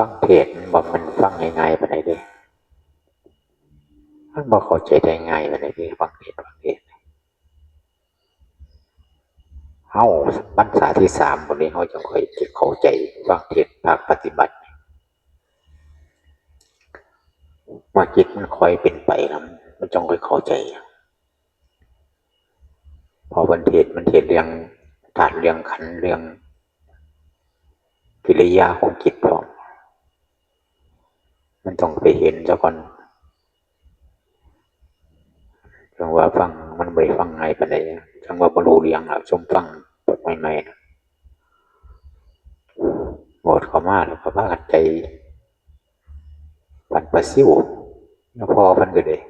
ฟังเทศน์บอกมันฟังง่ายๆไปไหนดเด้มันบอกเข้าใจได้ง่ายไปไหนดเด้ฟังเทศน์ฟังเทศน์เฮาพรรษาที่สามวันนี้เฮาจังค่อยจะเข้าใจฟังเทศน์ภาคปฏิบัติมื่อจิตมันคอยเป็นไปแล้วมันจงคอยเข้าใจ พอวันเทศน์มันเทศน์เรื่องธาตุเรื่องขันเรื่องกิริยาของจิตพร้อม มันต้องไปเห็นซะก่อนจังว่าฟังมันไม่ฟังไงปานใดจังว่าบรู้เรียงแล้วชมฟังบทใหม่ๆนะหมดเข้ามาแล้วก็พากันใจปันประสิวแล้วพอพันก็เลย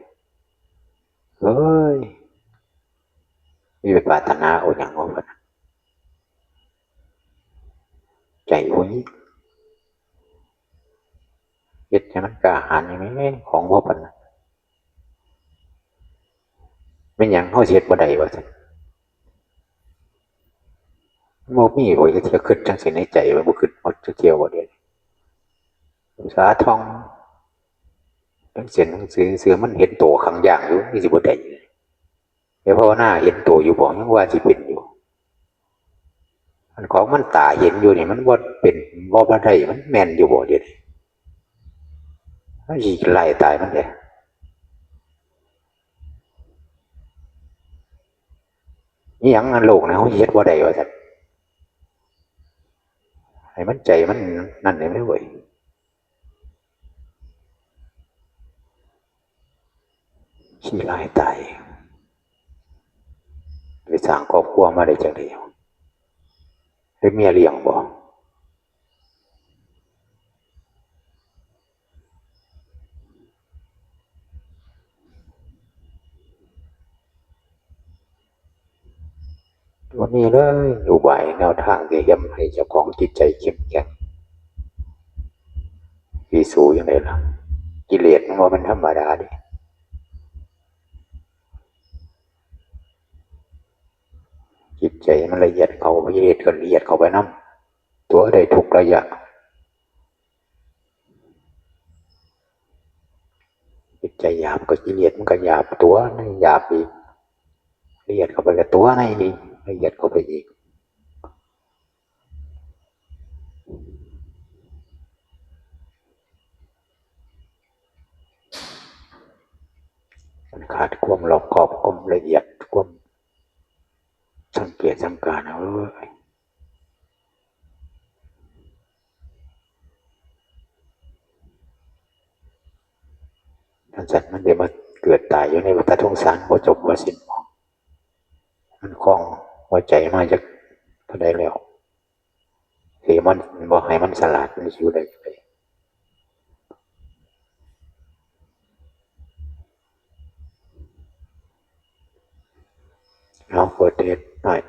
เฮ้ยมีไปปรารถนาโอ้ยังว่าพันน่ะใจวันนี้เฮ็ดให้ มันกล้าหาญอย่างนี้ของบ่ปานนั้นแม่นหยังเฮาสิเฮ็ดบ่ได้ว่าซั่นบ่มีบ่จะเที่ยวคิดจังซี่ในใจว่าบ่คิดฮอดจักเที่ยวบ่เดียวนี้ภาทองจังเสียนหนังสือเสือมันเห็นโตข้างอย่างอยู่นี่สิบ่ได้เดี๋ยวภาวนาเห็นโตอยู่บ่ยังว่าสิเป็นอยู่อันของมันตาเห็นอยู่นี่มันบ่เป็นบ่บ่ได้มันแม่นอยู่บ่เดียวนี้ มันสิไล่ตายมันเด้อีหยังอันโลกนะเฮาเฮ็ดบ่ได้ว่านให้มันใจมันนั่นได้ไหมเว้ยขี้ไล่ตายไปสร้างครอบครัวมาได้จังได๋ได้เมียเลี้ยงบ่วัน นี้เลยอุบายแนวทางที่ย้ำให้เจ้าของจิตใจเข้มแข็งวิสูอย่างไรล่ะ กิเลสมันว่ามันธรรมดาดิจิตใจมันละเอียดเขากิเลสก็ละเอียดเขาไปน้ำตัวได้ทุกระยะจิตใจหยาบก็กิเลสมันก็หยาบตัวในหยาบอีกละเอียดเข้าไปกับตัวในอีก ละเอียดเข้าไปอีกมันขาดความรอบคอบความละเอียดความสังเกตสังการเอาเว้ยท่านสัตว์มันเดี๋ยวมาเกิดตายอยู่ในวัฏสงสารบ่จบบ่สิ้นหมองมันคล้อง หัวใจมาจากเท่าใดแล้วเสีมันบ่ให้มันสลัดมันสิอยู่ได้จังไดเอาเปิดเทศหน่อย